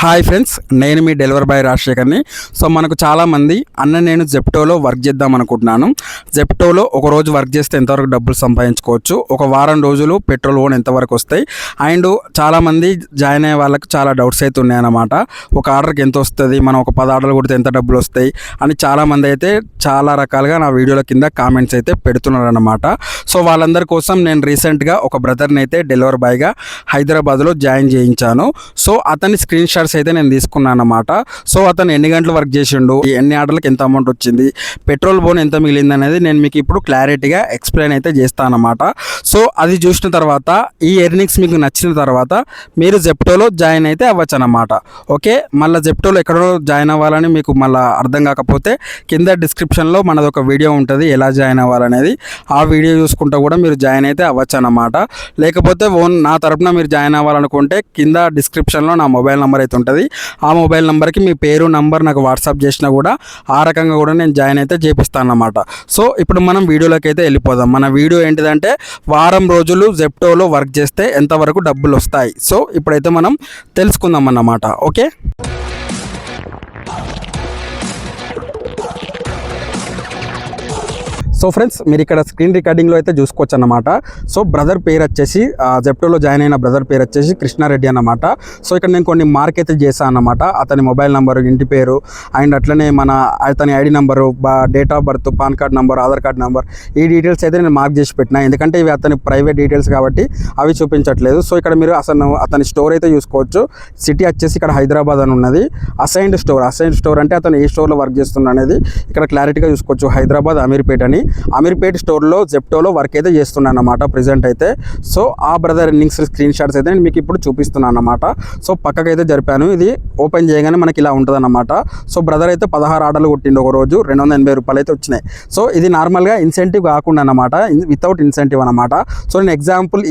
Hi friends నేను మీ delivery boy రాజశేఖర్ని. సో మనకు చాలామంది అన్న నేను జెప్టోలో వర్క్ చేద్దాం అనుకుంటున్నాను. జెప్టోలో ఒక రోజు వర్క్ చేస్తే ఎంతవరకు డబ్బులు సంపాదించుకోవచ్చు? ఒక వారం రోజులు పెట్రోల్ ఓన్ ఎంతవరకు వస్తాయి? అండ్ చాలామంది జాయిన్ అయ్యే వాళ్ళకి చాలా డౌట్స్ అయితే ఉన్నాయన్నమాట. ఒక ఆర్డర్కి ఎంత వస్తుంది? మనం ఒక పది ఆర్డర్లు కొడితే ఎంత డబ్బులు వస్తాయి? అని చాలామంది అయితే చాలా రకాలుగా నా వీడియోల కింద కామెంట్స్ అయితే పెడుతున్నారు అనమాట సో వాళ్ళందరి కోసం నేను రీసెంట్గా ఒక బ్రదర్ని అయితే డెలివరీ బాయ్గా హైదరాబాద్లో జాయిన్ చేయించాను. సో అతని స్క్రీన్ షాట్ షాట్స్ అయితే నేను తీసుకున్నాను అనమాట సో అతను ఎన్ని గంటలు వర్క్ చేసిండు ఎన్ని ఆర్డర్లకు ఎంత అమౌంట్ వచ్చింది పెట్రోల్ బోన్ ఎంత మిగిలింది అనేది నేను మీకు ఇప్పుడు క్లారిటీగా ఎక్స్ప్లెయిన్ అయితే చేస్తాను అనమాట సో అది చూసిన తర్వాత ఈ ఎర్నింగ్స్ మీకు నచ్చిన తర్వాత మీరు జెప్టోలో జాయిన్ అయితే అవ్వచ్చు అనమాట ఓకే? మళ్ళీ జెప్టోలో ఎక్కడో జాయిన్ అవ్వాలని మీకు మళ్ళీ అర్థం కాకపోతే కింద డిస్క్రిప్షన్లో మనది ఒక వీడియో ఉంటుంది ఎలా జాయిన్ అవ్వాలనేది. ఆ వీడియో చూసుకుంటూ కూడా మీరు జాయిన్ అయితే అవ్వచ్చు అనమాట లేకపోతే ఓన్ నా తరపున మీరు జాయిన్ అవ్వాలనుకుంటే కింద డిస్క్రిప్షన్లో నా మొబైల్ నెంబర్ అయితే ఉంటుంది. ఆ మొబైల్ నెంబర్కి మీ పేరు నంబర్ నాకు వాట్సాప్ చేసినా కూడా ఆ రకంగా కూడా నేను జాయిన్ అయితే చేపిస్తాను అన్నమాట సో ఇప్పుడు మనం వీడియోలోకి అయితే వెళ్ళిపోదాం. మన వీడియో ఏంటిదంటే వారం రోజులు జెప్టోలో వర్క్ చేస్తే ఎంతవరకు డబ్బులు వస్తాయి. సో ఇప్పుడైతే మనం తెలుసుకుందాం అన్నమాట ఓకే? సో ఫ్రెండ్స్ మీరు ఇక్కడ స్క్రీన్ రికార్డింగ్లో అయితే చూసుకోవచ్చు అన్నమాట సో బ్రదర్ పేరు వచ్చేసి జెప్టోలో జాయిన్ అయిన బ్రదర్ పేరు వచ్చేసి కృష్ణారెడ్డి అన్నమాట. సో ఇక్కడ నేను కొన్ని మార్క్ అయితే చేశాను అన్నమాట. అతని మొబైల్ నెంబరు ఇంటి పేరు అండ్ అట్లనే మన అతని ID number date of birth PAN card number Aadhaar card number ఈ డీటెయిల్స్ అయితే నేను మార్క్ చేసి పెట్టిన. ఎందుకంటే ఇవి అతని ప్రైవేట్ డీటెయిల్స్ కాబట్టి అవి చూపించట్లేదు. సో ఇక్కడ మీరు అసలు అతని స్టోర్ అయితే చూసుకోవచ్చు. సిటీ వచ్చేసి ఇక్కడ హైదరాబాద్ అని ఉన్నది. అసైన్డ్ స్టోర్ అసైన్డ్ స్టోర్ అంటే అతను ఏ స్టోర్లో వర్క్ చేస్తున్నా అనేది ఇక్కడ క్లారిటీగా చూసుకోవచ్చు. హైదరాబాద్ అమీర్పేట్ అని. అమీర్పేట్ స్టోర్లో జెప్టోలో వర్క్ అయితే చేస్తున్నాను అనమాట ప్రజెంట్ అయితే. సో ఆ బ్రదర్ ఇన్నింగ్స్ స్క్రీన్ షాట్స్ అయితే నేను మీకు ఇప్పుడు చూపిస్తున్నాను అన్నమాట సో పక్కకైతే జరిపాను. ఇది ఓపెన్ చేయగానే మనకి ఇలా ఉంటుంది అనమాట సో బ్రదర్ అయితే పదహారు ఆర్డర్లు కొట్టిండు ఒక రోజు రెండు వందల ఎనభై రూపాయలు అయితే వచ్చినాయి. సో ఇది నార్మల్గా ఇన్సెంటివ్ కాకుండా అన్నమాట. వితౌట్ ఇన్సెంటివ్ అనమాట సో నేను ఎగ్జాంపుల్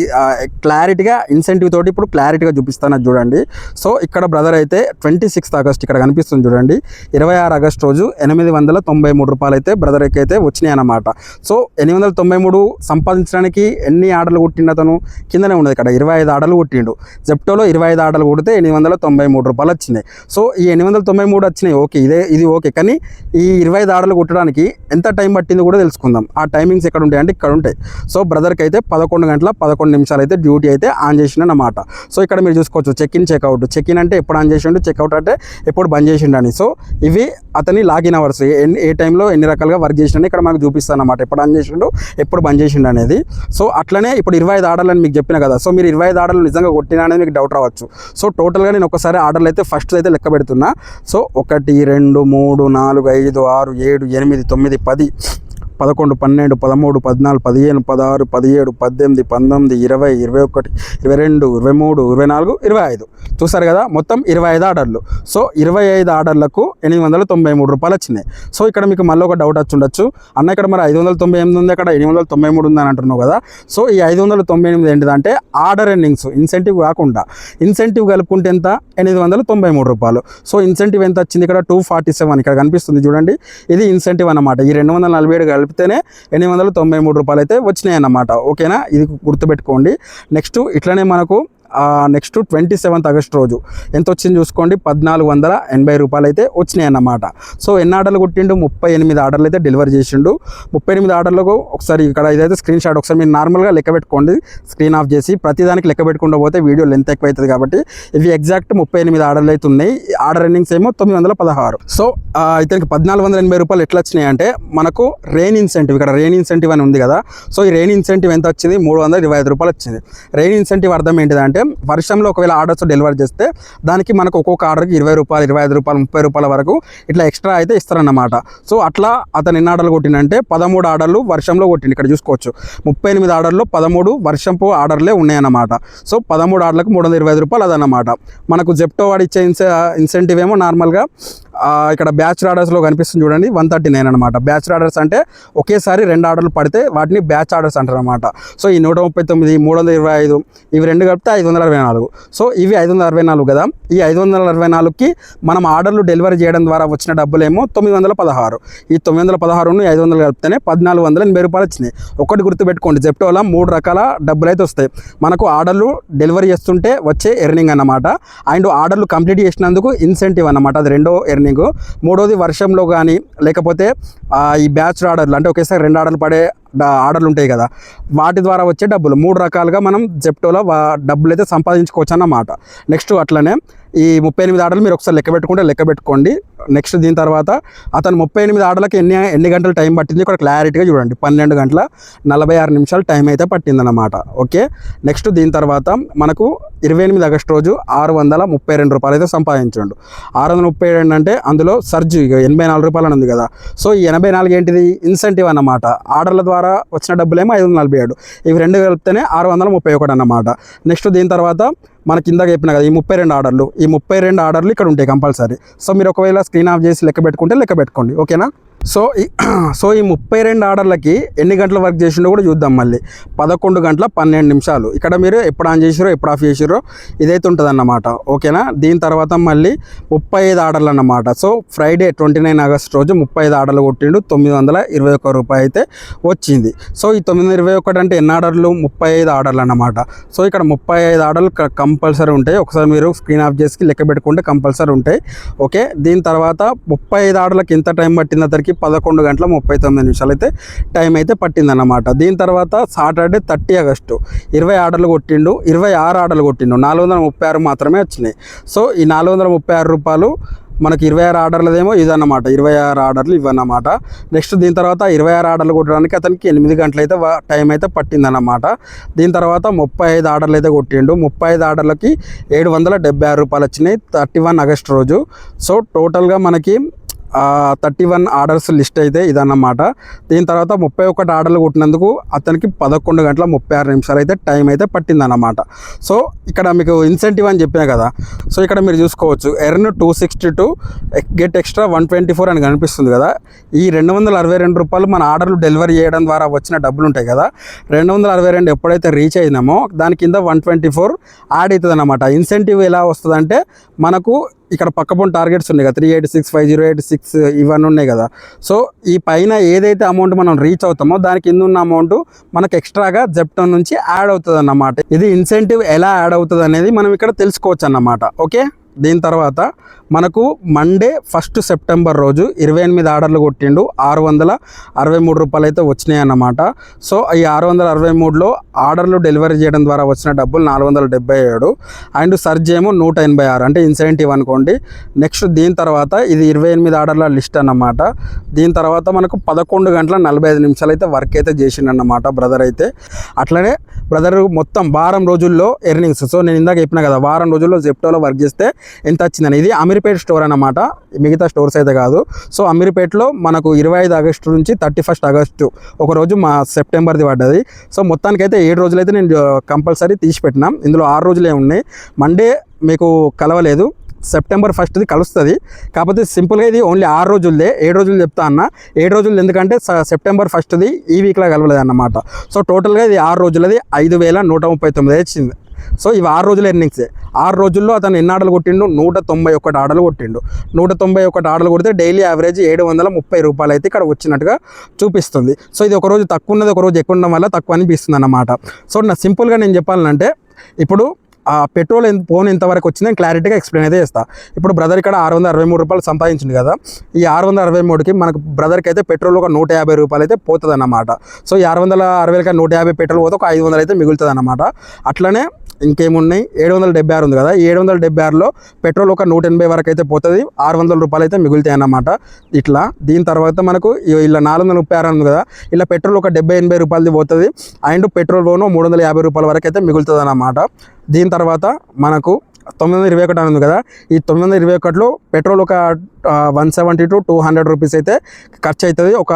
క్లారిటీగా ఇన్సెంటివ్ తోటి ఇప్పుడు క్లారిటీగా చూపిస్తాను చూడండి. సో ఇక్కడ బ్రదర్ అయితే ట్వంటీ సిక్స్త్ ఆగస్ట్ ఇక్కడ కనిపిస్తుంది చూడండి. ఇరవై ఆరు ఆగస్ట్ రోజు ఎనిమిది వందల తొంభై మూడు రూపాయలు అయితే బ్రదర్కి అయితే వచ్చినాయి అనమాట సో ఎనిమిది వందల తొంభై మూడు సంపాదించడానికి ఎన్ని ఆటలు కొట్టిండు అతను? కిందనే ఉన్నది ఇక్కడ ఇరవై ఐదు ఆటలు కొట్టిండు. జెప్టోలో ఇరవై ఐదు ఆటలు కొడితే ఎనిమిది వందల తొంభై మూడు రూపాయలు వచ్చినాయి సో ఈ ఎనిమిది వందల తొంభై మూడు వచ్చినాయి ఓకే. ఇదే ఇది ఓకే. కానీ ఈ ఇరవై ఐదు ఆటలు కొట్టడానికి ఎంత టైం పట్టింది కూడా తెలుసుకుందాం. ఆ టైమింగ్స్ ఎక్కడ ఉంటాయి అంటే ఇక్కడ ఉంటాయి. సో బ్రదర్కి అయితే పదకొండు గంటల పదకొండు నిమిషాలు అయితే డ్యూటీ అయితే ఆన్ చేసిండు అన్నమాట. సో ఇక్కడ మీరు చూసుకోవచ్చు check in checkout check in అంటే ఎప్పుడు ఆన్ చేసిండు చెక్అవుట్ అంటే ఎప్పుడు బంద్ చేసిండు అని. సో ఇవి అతని లాగిన్ అవర్స్. ఎన్ని ఏ టైంలో ఎన్ని రకాలుగా వర్క్ చేసిండని ఇక్కడ మనకు చూపిస్తాను. అనమాట ఎప్పుడు ఆన్ చేసిండు ఎప్పుడు బంద్ చేసిండు అనేది. సో అట్లనే ఇప్పుడు ఇరవై ఐదు ఆర్డర్లు అని మీకు చెప్పిన కదా సో మీరు ఇరవై ఐదు ఆర్డర్లు నిజంగా కొట్టినా అనేది మీకు డౌట్ రావచ్చు. సో టోటల్గా నేను ఒకసారి ఆర్డర్లు అయితే ఫస్ట్ అయితే లెక్క పెడుతున్నా. సో ఒకటి రెండు మూడు నాలుగు ఐదు ఆరు ఏడు ఎనిమిది తొమ్మిది పది పదకొండు పన్నెండు పదమూడు పద్నాలుగు పదిహేను పదహారు పదిహేడు పద్దెనిమిది పంతొమ్మిది ఇరవై ఇరవై ఒకటి ఇరవై రెండు ఇరవై మూడు ఇరవై నాలుగు ఇరవై ఐదు. చూసారు కదా? మొత్తం ఇరవై ఐదు ఆర్డర్లు. సో ఇరవై ఐదు ఆర్డర్లకు ఎనిమిది వందల తొంభై మూడు రూపాయలు వచ్చినాయి. సో ఇక్కడ మీకు మళ్ళీ ఒక డౌట్ వచ్చి ఉండొచ్చు. అన్న ఇక్కడ మరి ఐదు వందల తొంభై ఎనిమిది ఉంది అక్కడ ఎనిమిది వందల తొంభై మూడు ఉంది అని అంటున్నావు కదా? సో ఈ ఐదు వందల తొంభై ఎనిమిది ఏంటిదంటే ఆర్డర్ ఎండింగ్స్ ఇన్సెంటివ్ కాకుండా. ఇన్సెంటివ్ కలుపుకుంటే ఎంత? ఎనిమిది వందల తొంభై మూడు రూపాయలు. సో ఇన్సెంటివ్ ఎంత వచ్చింది? ఇక్కడ టూ ఫార్టీ సెవెన్ ఇక్కడ కనిపిస్తుంది చూడండి. ఇది ఇన్సెంటివ్ అన్నమాట. ఈ రెండు వందల నలభై ఏడు కలిపితేనే ఎనిమిది వందల తొంభై మూడు రూపాయలు అయితే వచ్చినాయి అన్నమాట ఓకేనా? ఇది గుర్తుపెట్టుకోండి. నెక్స్ట్ ఇట్లనే మనకు నెక్స్ట్ ట్వంటీ సెవెంత్ ఆగస్ట్ రోజు. ఎంత వచ్చింది చూసుకోండి? పద్నాలుగు వందల ఎనభై రూపాయలు అయితే వచ్చినాయి అన్నమాట సో ఎన్ని ఆర్డర్లు కొట్టిండు? ముప్పై ఎనిమిది ఆర్డర్లు అయితే డెలివరీ చేసిండు. ముప్పై ఎనిమిది ఆర్డర్లకు ఒకసారి ఇక్కడ ఇదైతే స్క్రీన్ షాట్ ఒకసారి మీరు నార్మల్గా లెక్క పెట్టుకోండి. స్క్రీన్ ఆఫ్ చేసి ప్రతిదానికి లెక్క పెట్టుకుంటూ పోతే వీడియో లెంత్ ఎక్కువ అవుతుంది కాబట్టి ఇవి ఎగ్జాక్ట్ ముప్పై ఎనిమిది ఆర్డర్లు అయితే ఉన్నాయి. ఆర్డర్ ఎన్నింగ్స్ ఏమో తొమ్మిది వందల పదహారు. సో ఇతనికి పద్నాలుగు వందల ఎనభై రూపాయలు ఎట్లా వచ్చినాయి అంటే మనకు రెయిన్ ఇన్సెంటివ్ ఇక్కడ రెయిన్ ఇన్సెంటివ్ అని ఉంది కదా. సో ఈ రెయిన్ ఇన్సెంటివ్ ఎంత వచ్చింది? మూడు వందల ఇరవై ఐదు రూపాయలు వచ్చింది. రెయిన్ ఇన్సెంటివ్ అర్థం ఏంటిదంటే వర్షంలో ఒకవేళ ఆర్డర్స్ డెలివరీ చేస్తే దానికి మనకు ఒక్కొక్క ఆర్డర్కి ఇరవై రూపాయలు ఇరవై ఐదు రూపాయలు ముప్పై రూపాయల వరకు ఇట్లా ఎక్స్ట్రా అయితే ఇస్తారన్నమాట. సో అట్లా అతను ఎన్ని ఆర్డర్లు కొట్టిందంటే పదమూడు ఆర్డర్లు వర్షంలో కొట్టింది ఇక్కడ చూసుకోవచ్చు. ముప్పై ఎనిమిది ఆర్డర్లు పదమూడు వర్షంపు ఆర్డర్లే ఉన్నాయన్నమాట. సో పదమూడు ఆర్డర్లకు మూడు వందల ఇరవై ఐదు రూపాయలు అదన్నమాట. మనకు జెప్టో వాడు ఇచ్చే ఇన్సె ఇన్సెంటివ్ ఏమో నార్మల్గా ఇక్కడ బ్యాచ్ ఆర్డర్స్లో కనిపిస్తుంది చూడండి వన్ థర్టీ నైన్ అనమాట బ్యాచ్ ఆర్డర్స్ అంటే ఒకేసారి రెండు ఆర్డర్లు పడితే వాటిని బ్యాచ్ ఆర్డర్స్ అంటారు అనమాట సో ఈ నూట ముప్పై తొమ్మిది మూడు వందల ఇరవై ఐదు ఇవి రెండు కలిపితే ఐదు ఐదు వందల అరవై నాలుగు. సో ఇవి ఐదు వందల అరవై నాలుగు కదా. ఈ ఐదు వందల అరవై నాలుగుకి మనం ఆర్డర్లు డెలివరీ చేయడం ద్వారా వచ్చిన డబ్బులేమో తొమ్మిది వందల పదహారు. ఈ తొమ్మిది వందల పదహారును ఐదు వందలు కలిపితేనే పద్నాలుగు వందల ఎనభై రూపాయలు వచ్చినాయి. ఒకటి గుర్తుపెట్టుకోండి జెప్టోలో మూడు రకాల డబ్బులు అయితే వస్తాయి. మనకు ఆర్డర్లు డెలివరీ చేస్తుంటే వచ్చే ఎర్నింగ్ అన్నమాట. అండ్ ఆర్డర్లు కంప్లీట్ చేసినందుకు ఇన్సెంటివ్ అన్నమాట. అది రెండో ఎర్నింగ్. మూడోది వర్షంలో కానీ లేకపోతే ఈ బ్యాచ్ ఆర్డర్లు అంటే ఒకేసారి రెండు ఆర్డర్లు పడే ఆర్డర్లు ఉంటాయి కదా వాటి ద్వారా వచ్చే డబ్బులు. మూడు రకాలుగా మనం జెప్టోలో వా డబ్బులు అయితే సంపాదించుకోవచ్చు అన్నమాట నెక్స్ట్ అట్లనే ఈ ముప్పై ఎనిమిది ఆర్డర్లు మీరు ఒకసారి లెక్క పెట్టుకుంటే లెక్క పెట్టుకోండి. నెక్స్ట్ దీని తర్వాత అతను ముప్పై ఎనిమిది ఆర్డర్లకి ఎన్ని ఎన్ని గంటలు టైం పట్టింది ఇక్కడ క్లారిటీగా చూడండి. పన్నెండు గంటల నలభై ఆరు నిమిషాలు టైం అయితే పట్టిందన్నమాట. ఓకే? నెక్స్ట్ దీని తర్వాత మనకు ఇరవై ఎనిమిది ఆగస్టు రోజు ఆరు వందల ముప్పై రెండు రూపాయలు అయితే సంపాదించండు. ఆరు వందల ముప్పై రెండు అంటే అందులో సర్జ్ ఎనభై నాలుగు రూపాయలు ఉంది కదా. సో ఈ ఎనభై నాలుగు ఏంటిది? ఇన్సెంటివ్ అన్నమాట. ఆర్డర్ల ద్వారా వచ్చిన డబ్బులేమో ఐదు వందల నలభై ఏడు. ఇవి రెండు కలిపితేనే ఆరు వందల ముప్పై ఒకటి అన్నమాట. నెక్స్ట్ దీని తర్వాత మన కింద చెప్పిన కదా ఈ ముప్పై రెండు ఆర్డర్లు. ఈ ముప్పై రెండు ఆర్డర్లు ఇక్కడ ఉంటాయి కంపల్సరీ. సో మీరు ఒకవేళ స్క్రీన్ ఆఫ్ చేసి లెక్క పెట్టుకుంటే లెక్క పెట్టుకోండి. ఓకేనా? సో ఈ సో ఈ ముప్పై రెండు ఆర్డర్లకి ఎన్ని గంటల వర్క్ చేసిండో కూడా చూద్దాం మళ్ళీ. పదకొండు గంటల పన్నెండు నిమిషాలు. ఇక్కడ మీరు ఎప్పుడు ఆన్ చేసిరో ఎప్పుడు ఆఫ్ చేసిరో ఇదైతే ఉంటుంది అన్నమాట ఓకేనా? దీని తర్వాత మళ్ళీ ముప్పై ఐదు ఆర్డర్లు అన్నమాట. So Friday twenty nine August రోజు ముప్పై ఐదు ఆర్డర్లు కొట్టిండు. తొమ్మిది వందల ఇరవై ఒక్క రూపాయి అయితే వచ్చింది. సో ఈ తొమ్మిది వందల ఇరవై ఒకటి అంటే ఎన్ని ఆర్డర్లు? ముప్పై ఐదు ఆర్డర్లు అన్నమాట. సో ఇక్కడ ముప్పై ఐదు ఆర్డర్లు కంపల్సరీ ఉంటాయి. ఒకసారి మీరు స్క్రీన్ ఆఫ్ చేసి లెక్క పెట్టుకుంటే కంపల్సరీ ఉంటాయి. ఓకే? దీని తర్వాత ముప్పై ఐదు ఆర్డర్లకు ఎంత టైం పట్టింది అతనికి? పదకొండు గంటల ముప్పై తొమ్మిది నిమిషాలు అయితే టైం అయితే పట్టిందన్నమాట. దీని తర్వాత సాటర్డే థర్టీ ఆగస్టు ఇరవై ఆర్డర్లు కొట్టిండు ఇరవై ఆరు ఆర్డర్లు కొట్టిండు. నాలుగు వందల ముప్పై ఆరు మాత్రమే వచ్చినాయి. సో ఈ నాలుగు వందల ముప్పై ఆరు రూపాయలు మనకి ఇరవై ఆరు ఆర్డర్లదేమో ఇదన్నమాట. ఇరవై ఆరు ఆర్డర్లు ఇవన్నమాట నెక్స్ట్ దీని తర్వాత ఇరవై ఆరు ఆర్డర్లు కొట్టడానికి అతనికి ఎనిమిది గంటలు అయితే టైం అయితే పట్టిందన్నమాట. దీని తర్వాత ముప్పై ఐదు ఆర్డర్లు అయితే కొట్టిండు. ముప్పై ఐదు ఆర్డర్లకి ఏడు వందల డెబ్బై ఆరు రూపాయలు వచ్చినాయి థర్టీ వన్ ఆగస్ట్ రోజు. సో టోటల్గా మనకి థర్టీ వన్ ఆర్డర్స్ లిస్ట్ అయితే ఇదన్నమాట. దీని తర్వాత ముప్పై ఒకటి ఆర్డర్లు కొట్టినందుకు అతనికి పదకొండు గంటల ముప్పై ఆరు నిమిషాలు అయితే టైం అయితే పట్టిందన్నమాట. సో ఇక్కడ మీకు ఇన్సెంటివ్ అని చెప్పినా కదా సో ఇక్కడ మీరు చూసుకోవచ్చు. Earn two sixty two get extra one twenty four అని కనిపిస్తుంది కదా. ఈ రెండు వందల అరవై రెండు రూపాయలు మన ఆర్డర్లు డెలివరీ చేయడం ద్వారా వచ్చిన డబ్బులు ఉంటాయి కదా. రెండు వందల అరవై రెండు ఎప్పుడైతే రీచ్ అయినామో దాని కింద వన్ ట్వంటీ ఫోర్ యాడ్ అవుతుంది అనమాట ఇన్సెంటివ్ ఎలా వస్తుందంటే మనకు ఇక్కడ పక్కపొంటి టార్గెట్స్ ఉన్నాయి కదా three eight six five zero eight six ఇవన్నీ ఉన్నాయి కదా. సో ఈ పైన ఏదైతే అమౌంట్ మనం రీచ్ అవుతామో దాని కింద ఉన్న అమౌంట్ మనకు ఎక్స్ట్రాగా జెప్టో నుంచి యాడ్ అవుతుంది అన్నమాట ఇది ఇన్సెంటివ్ ఎలా యాడ్ అవుతుంది అనేది మనం ఇక్కడ తెలుసుకోవచ్చు అన్నమాట ఓకే దీని తర్వాత మనకు మండే ఫస్ట్ సెప్టెంబర్ రోజు ఇరవై ఎనిమిది ఆర్డర్లు కొట్టిండు. ఆరు వందల అరవై మూడు రూపాయలు అయితే వచ్చినాయి అన్నమాట. సో ఈ ఆరు వందల అరవై మూడులో ఆర్డర్లు డెలివరీ చేయడం ద్వారా వచ్చిన డబ్బులు నాలుగు వందల డెబ్బై ఏడు. అండ్ సర్జ్ ఏమో నూట ఎనభై ఆరు అంటే ఇన్సెంటివ్ అనుకోండి. నెక్స్ట్ దీని తర్వాత ఇది ఇరవై ఎనిమిది ఆర్డర్ల లిస్ట్ అన్నమాట. దీని తర్వాత మనకు పదకొండు గంటల నలభై ఐదు నిమిషాలు అయితే వర్క్ అయితే చేసిండన్నమాట బ్రదర్ అయితే. అట్లనే బ్రదర్ మొత్తం వారం రోజుల్లో ఎర్నింగ్స్. సో నేను ఇందాక చెప్పిన కదా వారం రోజుల్లో జెప్టోలో వర్క్ చేస్తే ఎంత వచ్చిందని ఇది అమీర్పేట్ స్టోర్ అన్నమాట. మిగతా స్టోర్స్ అయితే కాదు. సో అమీర్పేట్లో మనకు ఇరవై ఐదు ఆగస్టు నుంచి థర్టీ ఫస్ట్ ఆగస్టు ఒకరోజు మా సెప్టెంబర్ది పడ్డది. సో మొత్తానికైతే ఏడు రోజులైతే నేను కంపల్సరీ తీసి పెట్టినాం. ఇందులో ఆరు రోజులే ఉన్నాయి. మండే మీకు కలవలేదు. సెప్టెంబర్ ఫస్ట్ది కలుస్తుంది. కాకపోతే సింపుల్గా ఇది ఓన్లీ ఆరు రోజులదే. ఏడు రోజులు చెప్తా అన్న. ఏడు రోజులు ఎందుకంటే స- సెప్టెంబర్ ఫస్ట్ది ఈ వీక్లో కలవలేదు అన్నమాట సో టోటల్గా ఇది ఆరు రోజులది ఐదు వేల నూట ముప్పై తొమ్మిది వచ్చింది. సో ఇవి ఆరు రోజుల ఎర్నింగ్సే ఆరు రోజుల్లో అతను ఎన్ని ఆటలు కొట్టిండు? నూట తొంభై ఒకటి ఆటలు కొట్టిండు. నూట తొంభై ఒకటి ఆటలు కొడితే డైలీ యావరేజ్ ఏడు వందల ముప్పై రూపాయలు అయితే ఇక్కడ వచ్చినట్టుగా చూపిస్తుంది. సో ఇది ఒక రోజు తక్కువ ఉన్నది ఒక రోజు ఎక్కువ ఉండడం వల్ల తక్కువ అనిపిస్తుంది అన్నమాట సో నా సింపుల్గా నేను చెప్పాలంటే ఇప్పుడు ఆ పెట్రోల్ ఎంత ఫోన్ ఎంతవరకు వచ్చిందని క్లారిటీగా ఎక్స్ప్లెయిన్ అయితే చేస్తా. ఇప్పుడు బ్రదర్ ఇక్కడ ఆరు వందల అరవై మూడు రూపాయలు సంపాదించింది కదా ఈ ఆరు వందల అరవై మూడుకి మనకు బ్రదర్కి అయితే పెట్రోల్ ఒక నూట యాభై రూపాయలు అయితే పోతుంది అన్నమాట సో ఈ ఆరు వందల అరవైకి నూట యాభై పెట్రోల్ పోతే ఒక ఐదు వందలు అయితే మిగులుతుంది అన్నమాట అట్లనే ఇంకేమున్నాయి? ఏడు వందల డెబ్బై ఆరు ఉంది కదా? ఏడు వందల డెబ్బై ఆరులో పెట్రోల్ ఒక నూట ఎనభై వరకు అయితే పోతుంది. ఆరు వందల రూపాయలు అయితే మిగులుతాయి అన్నమాట. ఇట్లా దీని తర్వాత మనకు ఇలా నాలుగు వందల ముప్పై ఆరు ఉంది కదా? ఇలా పెట్రోల్ ఒక డెబ్బై ఎనభై రూపాయలది పోతుంది. అండ్ పెట్రోల్ పోను మూడు వందల యాభై రూపాయల వరకు అయితే మిగులుతుంది అన్నమాట దీని తర్వాత మనకు తొమ్మిది వందల ఇరవై ఒకటి అని ఉంది కదా. ఈ తొమ్మిది వందల ఇరవై ఒకటిలో పెట్రోల్ ఒక one seventy to two hundred rupees అయితే ఖర్చు అవుతుంది ఒక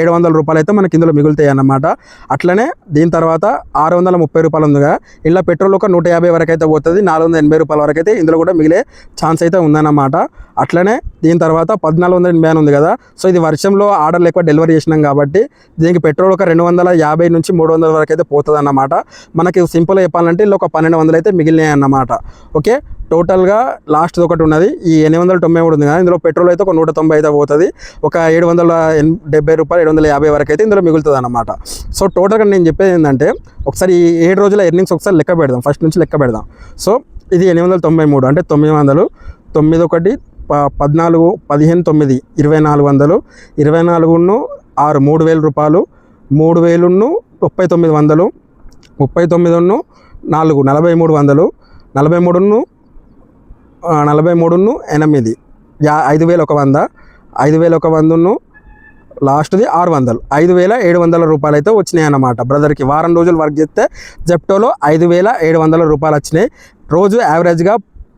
ఏడు వందల రూపాయలు అయితే మనకి ఇందులో మిగులుతాయి అన్నమాట. అట్లనే దీని తర్వాత ఆరు వందల ముప్పై రూపాయలు ఉంది కదా. ఇలా పెట్రోల్ ఒక నూట యాభై వరకు అయితే పోతుంది. నాలుగు వందల ఎనభై రూపాయల వరకు అయితే ఇందులో కూడా మిగిలే ఛాన్స్ అయితే ఉందన్నమాట. అట్లనే దీని తర్వాత పద్నాలుగు వందల ఎనభై అని ఉంది కదా. సో ఇది వర్షంలో ఆర్డర్లు ఎక్కువ డెలివరీ చేసినాం కాబట్టి దీనికి పెట్రోల్ ఒక రెండు వందల యాభై నుంచి మూడు వందల వరకు అయితే పోతుంది అన్నమాట మనకి సింపుల్ చెప్పాలంటే ఇలా ఒక పన్నెండు వందలు అయితే మిగిలినాయి అన్నమాట ఓకే? టోటల్గా లాస్ట్ ఒకటి ఉన్నది. ఈ ఎనిమిది వందల తొంభై మూడు ఉంది కదా ఇందులో పెట్రోల్ అయితే ఒక నూట తొంభై అయితే పోతుంది. ఒక ఏడు వందల ఎన్ డెబ్బై రూపాయలు ఏడు వందల యాభై వరకు అయితే ఇందులో మిగులుతుంది అన్నమాట సో టోటల్గా నేను చెప్పేది ఏంటంటే ఒకసారి ఈ ఏడు రోజుల ఎర్నింగ్స్ ఒకసారి లెక్క పెడదాం. ఫస్ట్ నుంచి లెక్క పెడదాం. సో ఇది ఎనిమిది వందల తొంభై మూడు అంటే తొమ్మిది వందలు తొమ్మిది ఒకటి ప పద్నాలుగు పదిహేను తొమ్మిది ఇరవై నాలుగు వందలు ఇరవై నాలుగును ఆరు మూడు వేల రూపాయలు మూడు వేలును ముప్పై తొమ్మిది వందలు ముప్పై తొమ్మిదిను నాలుగు నలభై మూడు వందలు నలభై మూడును నలభై మూడును ఎనిమిది. యా ఐదు వేల ఒక వంద. ఐదు వేల ఒక వందను లాస్ట్ది ఆరు వందలు. ఐదు వేల ఏడు వందల రూపాయలు అయితే వచ్చినాయి అన్నమాట బ్రదర్కి వారం రోజులు వర్క్ చేస్తే జెప్టోలో ఐదు వేల ఏడు వందల రూపాయలు వచ్చినాయి రోజు యావరేజ్గా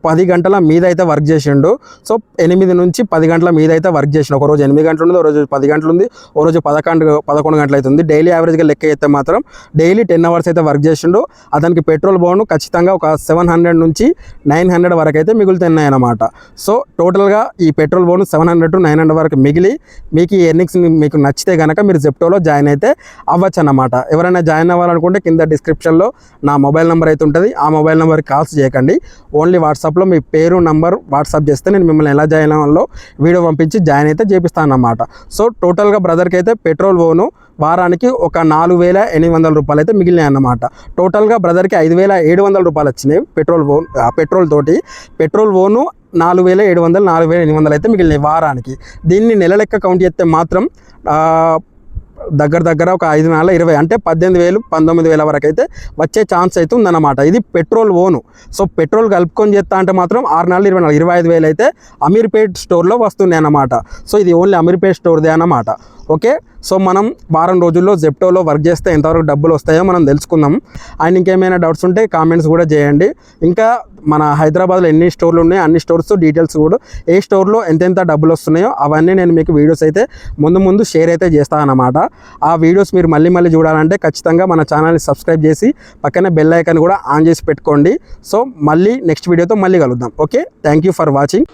పది గంటల మీద అయితే వర్క్ చేసిండు. సో ఎనిమిది నుంచి పది గంటల మీద అయితే వర్క్ చేసిన ఒక రోజు ఎనిమిది గంటలు ఉంది ఒక రోజు పది గంటలు ఉంది ఒక రోజు పదకొండు పదకొండు గంటలు అవుతుంది డైలీ యావరేజ్గా లెక్క అయితే మాత్రం డైలీ టెన్ అవర్స్ అయితే వర్క్ చేసిండు. అతనికి పెట్రోల్ బోను ఖచ్చితంగా ఒక సెవెన్ హండ్రెడ్ నుంచి నైన్ హండ్రెడ్ వరకు అయితే మిగులుతున్నాయి అన్నమాట సో టోటల్గా ఈ పెట్రోల్ బోను seven hundred to nine hundred వరకు మిగిలి మీకు ఈ ఎర్నింగ్స్ మీకు నచ్చితే కనుక మీరు జెప్టోలో జాయిన్ అయితే అవ్వచ్చు అన్నమాట ఎవరైనా జాయిన్ అవ్వాలనుకుంటే కింద డిస్క్రిప్షన్లో నా మొబైల్ నెంబర్ అయితే ఉంటుంది. ఆ మొబైల్ నెంబర్కి కాల్స్ చేయకండి. ఓన్లీ వాట్సాప్ వాట్సాప్లో మీ పేరు నంబర్ వాట్సాప్ చేస్తే నేను మిమ్మల్ని ఎలా జాయిన్ అవ్వాలో వీడియో పంపించి జాయిన్ అయితే చేపిస్తాను అన్నమాట సో టోటల్గా బ్రదర్కి అయితే పెట్రోల్ ఓను వారానికి ఒక నాలుగు వేల ఎనిమిది వందల రూపాయలు అయితే మిగిలినాయి అన్నమాట టోటల్గా బ్రదర్కి ఐదు వేల ఏడు వందల రూపాయలు వచ్చినాయి పెట్రోల్ ఓన్ ఆ పెట్రోల్ తోటి. పెట్రోల్ ఓను నాలుగు వేల ఏడు వందలు నాలుగు వేల ఎనిమిది వందలు అయితే మిగిలినాయి వారానికి. దీన్ని నెల లెక్క కౌంట్ చేస్తే మాత్రం దగ్గర దగ్గర ఒక ఐదు నెలల ఇరవై అంటే పద్దెనిమిది వేలు పంతొమ్మిది వేల వరకు అయితే వచ్చే ఛాన్స్ అయితే ఉందన్నమాట. ఇది పెట్రోల్ ఓను. సో పెట్రోల్ కలుపుకొని చేస్తా అంటే మాత్రం ఆరు నెలలు ఇరవై నెలలు ఇరవై ఐదు వేలు అయితే అమీర్పేట్ స్టోర్లో వస్తున్నాయి అన్నమాట సో ఇది ఓన్లీ అమీర్పేట్ స్టోర్దే అన్నమాట. ఓకే? సో మనం వారం రోజుల్లో జెప్టోలో వర్క్ చేస్తే ఎంతవరకు డబ్బులు వస్తాయో మనం తెలుసుకుందాం. అండ్ ఇంకేమైనా డౌట్స్ ఉంటే కామెంట్స్ కూడా చేయండి. ఇంకా మన హైదరాబాద్లో ఎన్ని స్టోర్లు ఉన్నాయో అన్ని స్టోర్స్ డీటెయిల్స్ కూడా ఏ స్టోర్లో ఎంతెంత డబ్బులు వస్తున్నాయో అవన్నీ నేను మీకు వీడియోస్ అయితే ముందు ముందు షేర్ అయితే చేస్తాను అన్నమాట. ఆ వీడియోస్ మీరు మళ్ళీ మళ్ళీ చూడాలంటే ఖచ్చితంగా మన ఛానల్ని సబ్స్క్రైబ్ చేసి పక్కనే బెల్ ఐకాన్ కూడా ఆన్ చేసి పెట్టుకోండి. సో మళ్ళీ నెక్స్ట్ వీడియోతో మళ్ళీ కలుద్దాం. Okay? Thank you for watching